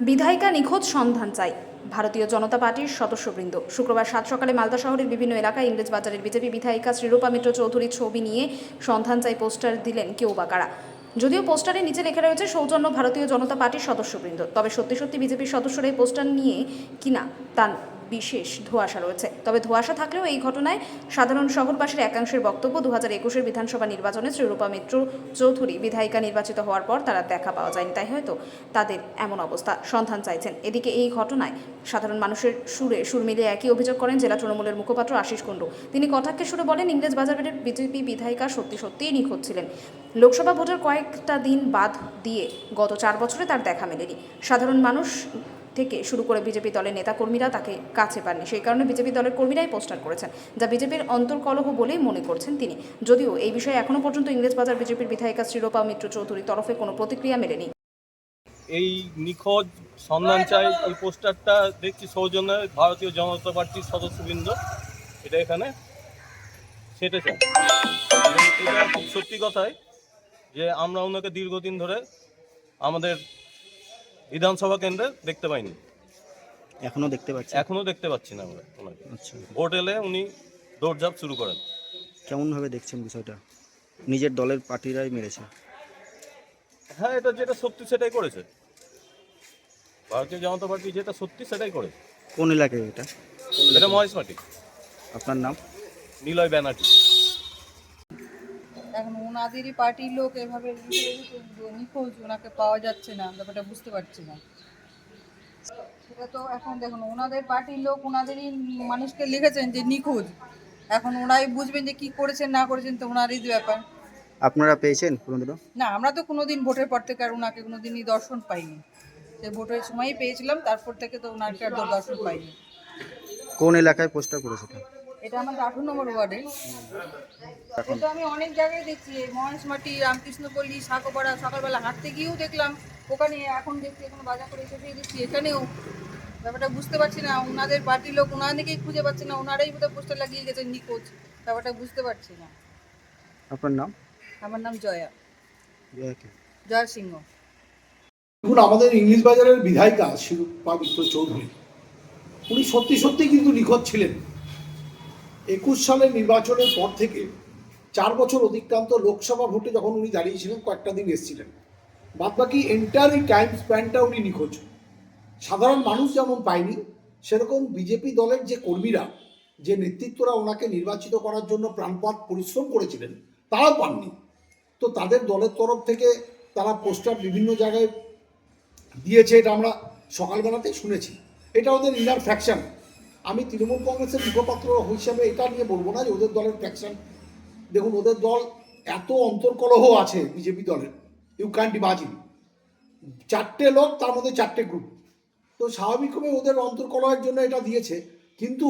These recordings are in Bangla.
বিধায়িকা নিখোঁজ সন্ধান চাই। ভারতীয় জনতা পার্টির সদস্যবৃন্দ। শুক্রবার সাত সকালে মালদা শহরের বিভিন্ন এলাকায় ইংরেজ বাজারের বিজেপি বিধায়িকা শ্রীরূপা মিত্র চৌধুরীর ছবি নিয়ে সন্ধান চাই পোস্টার দিলেন কেউ বা কারা। যদিও পোস্টারের নিচে লেখা রয়েছে, সৌজন্য ভারতীয় জনতা পার্টির সদস্যবৃন্দ। তবে সত্যি সত্যি বিজেপির সদস্যরা এই পোস্টার নিয়ে কিনা তার বিশেষ ধোঁয়াশা রয়েছে। তবে ধোঁয়াশা থাকলেও এই ঘটনায় সাধারণ শহরবাসীর একাংশের বক্তব্য দু হাজার একুশের বিধানসভা নির্বাচনে শ্রীরূপা মিত্র চৌধুরী বিধায়িকা নির্বাচিত হওয়ার পর তারা দেখা পাওয়া যায়নি। তাই হয়তো তাদের এমন অবস্থা। সন্ধান চাইছেন। এদিকে এই ঘটনায় সাধারণ মানুষের সুরে সুর মিলিয়ে একই অভিযোগ করেন জেলা তৃণমূলের মুখপাত্র আশিস কুণ্ডু। তিনি কটাক্ষে সুরে বলেন, ইংরেজ বাজারের বিজেপি বিধায়িকা সত্যি সত্যিই নিখোঁজ ছিলেন। লোকসভা ভোটের কয়েকটা দিন বাদ দিয়ে গত চার বছরে তার দেখা মেলেনি। সাধারণ মানুষ থেকে শুরু করে বিজেপি দলের নেতাকর্মীরা তাকে কাছে পাননি। সেই কারণে বিজেপি দলের কর্মীরাই পোস্টার করেছেন, যা বিজেপির অন্তর্কলহ বলেই মনে করছেন তিনি। যদিও এই বিষয়ে এখনও পর্যন্ত ইংরেজবাজার বিজেপির বিধায়িকা শ্রীরূপা মিত্র চৌধুরীর তরফে কোনো প্রতিক্রিয়া মেলেনি। এই নিখোঁজ সন্ধান চাই, এই পোস্টারটা দেখছি সৌজন্যে ভারতীয় জনতা পার্টির সদস্যবৃন্দ, এটা এখানে সেটা চাই। এবং এটা সত্যি কথাই যে আমরা ওনাকে দীর্ঘদিন ধরে আমাদের বিধানসভা কেন্দ্রে দেখতে পাইনি। এখনও দেখতে পাচ্ছি এখনও দেখতে পাচ্ছি না আমরা ওনাকে। আচ্ছা। ভোট এলে উনি দৌড়ঝাঁপ শুরু করেন। কেমন ভাবে দেখছেন বিষয়টা? নিজের দলের পার্টিরাই মেরেছে। হ্যাঁ এটা যেটা সত্যি সেটাই করেছে। ভারতীয় জনতা পার্টি যেটা সত্যি সেটাই করেছে। কোন এলাকায় এটা? এটা মহেশ মাটি আপনার নাম? নিলয় ব্যানার্জি। ওনাদেরই পার্টির লোক এভাবে নিখোঁজ ওনাকে পাওয়া যাচ্ছে না ব্যাপারটা বুঝতে পারছি না। সেটা তো এখন দেখুন ওনাদের পার্টির লোক ওনাদেরই মানুষকে লিখেছেন যে নিখোঁজ। এখন ওনাই বুঝবেন যে কি করেছেন না করেছেন তো ওনারই ব্যাপার। আপনারা পেয়েছেন কোনোদিনও? না আমরা তো কোনোদিন ভোটের পর থেকে আর ওনাকে কোনোদিনই দর্শন পাইনি। সে ভোটের সময়ই পেয়েছিলাম তারপর থেকে তো ওনাকে আর দর্শন পাইনি। কোন এলাকায় পোস্টার করেছে? এটা আমাদের আঠারো নম্বর ওয়ার্ডে। এখন? এটা আমি অনেক জায়গায় দেখছি মহেশমাটি রামকৃষ্ণপল্লী সাঁকোপাড়া সকালবেলা হাঁটতে গিয়েও দেখলাম। ওখানে এখন দেখছি এখন বাজার করে এসে দেখছি এখানেও ব্যাপারটা বুঝতে পারছি না ওনাদের পার্টির লোক ওনাদেরকেই খুঁজে পাচ্ছি না ওনারাই বোধহয় পোস্টার লাগিয়ে গেছেন নিখোঁজ। ব্যাপারটা বুঝতে পারছি না। আপনার নাম? আমার নাম জয়া। জয় সিংহ। দেখুন আমাদের ইংলিশ বাজারের বিধায়িকা শিরূপা মিত্র চৌধুরী উনি সত্যি সত্যি কিন্তু নিখোঁজ ছিলেন। একুশ সালের নির্বাচনের পর থেকে চার বছর অতিক্রান্ত লোকসভা ভোটে যখন উনি দাঁড়িয়েছিলেন, কয়েকটা দিন এসেছিলেন। বাদবাকি এন্টার এই টাইম স্প্যানটা উনি নিখোঁজ। সাধারণ মানুষ যেমন পায়নি, সেরকম বিজেপি দলের যে কর্মীরা, যে নেতৃত্বরা ওনাকে নির্বাচিত করার জন্য প্রাণপাত পরিশ্রম করেছিলেন তারাও পাননি। তো তাদের দলের তরফ থেকে তারা পোস্টার বিভিন্ন জায়গায় দিয়েছে, এটা আমরা সকালবেলাতেই শুনেছি। এটা ওদের ইনার ফ্যাকশন আমি তৃণমূল কংগ্রেসের মুখপাত্র হিসাবে এটা নিয়ে বলব না যে ওদের দলের ফ্যাকশন দেখুন, ওদের দল এত অন্তর্কলহ আছে বিজেপি দলের। ইউ ক্যান্ট ইমাজিন চারটে লোক, তার মধ্যে চারটে গ্রুপ তো স্বাভাবিকভাবে ওদের অন্তর্কলহের জন্য এটা দিয়েছে। কিন্তু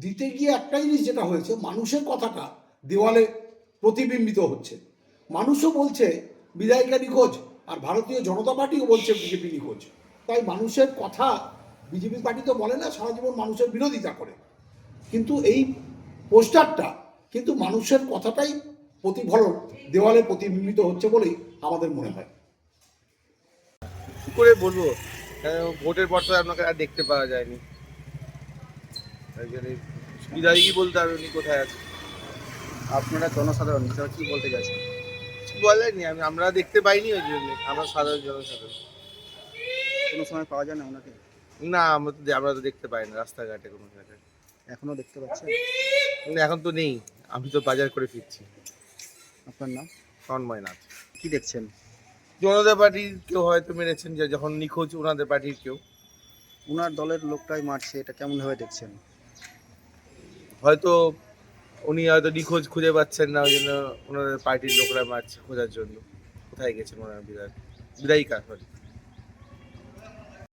দিতে গিয়ে একটা জিনিস যেটা হয়েছে, মানুষের কথাটা দেওয়ালে প্রতিবিম্বিত হচ্ছে। মানুষও বলছে, বিধায়িকা নিখোঁজ, আর ভারতীয় জনতা পার্টিও বলছে বিজেপি নিখোঁজ। তাই মানুষের কথা বিজেপি পার্টি তো বলে না সারা জীবন মানুষের বিরোধিতা করে। কিন্তু এই পোস্টারটা কিন্তু মানুষের কথাটাই প্রতিফলন দেওয়ালে প্রতিবিম্বিত হচ্ছে বলেই আমাদের মনে হয়। কি করে বলব? কেন ভোটের পর তো আপনাকে আর দেখতে পাওয়া যায়নি। বিধায়কই বলতে হবে? উনি কোথায় আছে আপনারা জনসাধারণ হিসাবে কি বলতে চাইছেন কিছু বলেননি আমি আমরা দেখতে পাইনি ওই জন্য আমরা সাধারণ জনসাধারণ। কোনো সময় পাওয়া যায় না ওনাকে? না আমরা তো আমরা তো দেখতে পাই না রাস্তাঘাটে কোনো জায়গায়। এখনও দেখতে পাচ্ছেন? উনি এখন তো নেই। আমি তো বাজার করে ফিরছি। আপনার নাম? তন্ময় নাথ। কি দেখছেন? জনতা পার্টির কেউ হয়তো মেরেছেন যে যখন নিখোঁজ ওনাদের পার্টির কেউ। ওনার দলের লোকটাই মারছে এটা কেমন ভাবে দেখছেন? হয়তো উনি হয়তো নিখোঁজ খুঁজে পাচ্ছেন না ওই জন্য ওনাদের পার্টির লোকরা মারছে খোঁজার জন্য। কোথায় গেছেন ওনার? বিধায়ক বিধায়িকা সরি